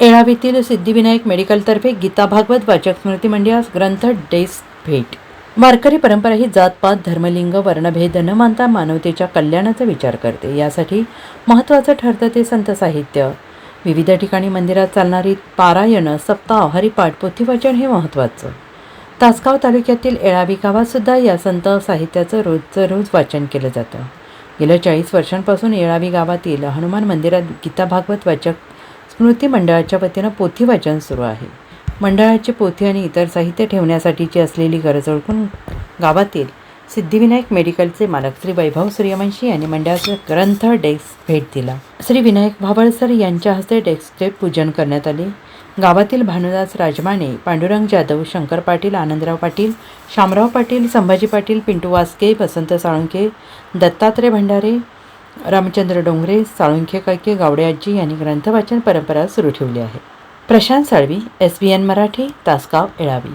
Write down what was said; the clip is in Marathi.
येळावीतील सिद्धिविनायक मेडिकलतर्फे गीता भागवत वाचक स्मृती मंडळास ग्रंथ डेस्क भेट. वारकरी परंपरा ही जातपात धर्मलिंग वर्णभेद न मानता मानवतेच्या कल्याणाचा विचार करते. यासाठी महत्त्वाचं ठरतं ते संत साहित्य. विविध ठिकाणी मंदिरात चालणारी पारायणं सप्ताह हरिपाठ पोथीवाचन हे महत्त्वाचं. तासगाव तालुक्यातील येळावी गावातसुद्धा या संत साहित्याचं रोजचं रोज वाचन केलं जातं. गेल्या चाळीस वर्षांपासून येळावी गावातील हनुमान मंदिरात गीता भागवत वाचक स्मृती मंडळाच्या वतीनं पोथी वाचन सुरू आहे. मंडळाची पोथी आणि इतर साहित्य ठेवण्यासाठीची असलेली गरज ओळखून गावातील सिद्धिविनायक मेडिकलचे मालक श्री वैभव सूर्यवंशी यांनी मंडळाचा ग्रंथ डेस्क भेट दिला. श्री विनायक भावळसर यांच्या हस्ते डेस्कचे पूजन करण्यात आले. गावातील भानुदास राजमाने पांडुरंग जाधव शंकर पाटील आनंदराव पाटील शामराव पाटील संभाजी पाटील पिंटू वास्के वसंत साळुंके दत्तात्रय भंडारे रामचंद्र डोंगरे साळुंखे काके गावडे आजी यांनी ग्रंथवाचन परंपरा सुरू ठेवली आहे. Prashant Salvi S B N Marathi Tasgaon Yelavi